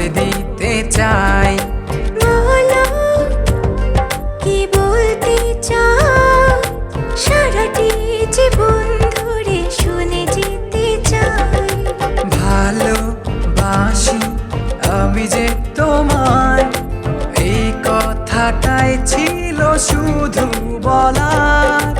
বলে দিতে চাই। বলো কি বলতে চাও? সারাটি জীবন ধরে শুনে যেতে চাই। ভালোবাসি আমি যে তোমায় এই কথাটাই ছিল শুধু বলার।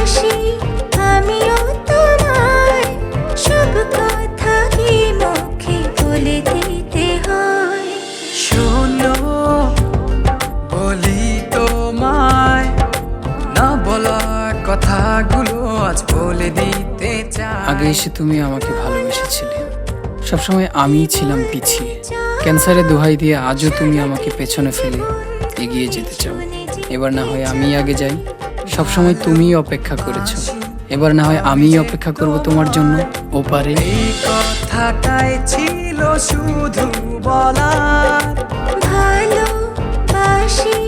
ভালোবাসি আমিও তোমায়। সব কথা কি মুখে বলে দিতে হয়? শোনো বলি তোমায় না বলা কথাগুলো আজ বলে দিতে চাই। আগে এসে তুমি আমাকে ভালোবেসেছিলে। সবসময় আমিই ছিলাম পিছিয়ে। ক্যান্সারে দোহাই দিয়ে আজও তুমি আমাকে পেছনে ফেলে এগিয়ে যেতে চাও। এবার না হয় আমি আগে যাই। সবসময় তুমিই অপেক্ষা করেছ। এবার না হয় আমিই অপেক্ষা করব তোমার জন্য। ওপারে। এই কথাটাই ছিল শুধু বলা ভালোবাসি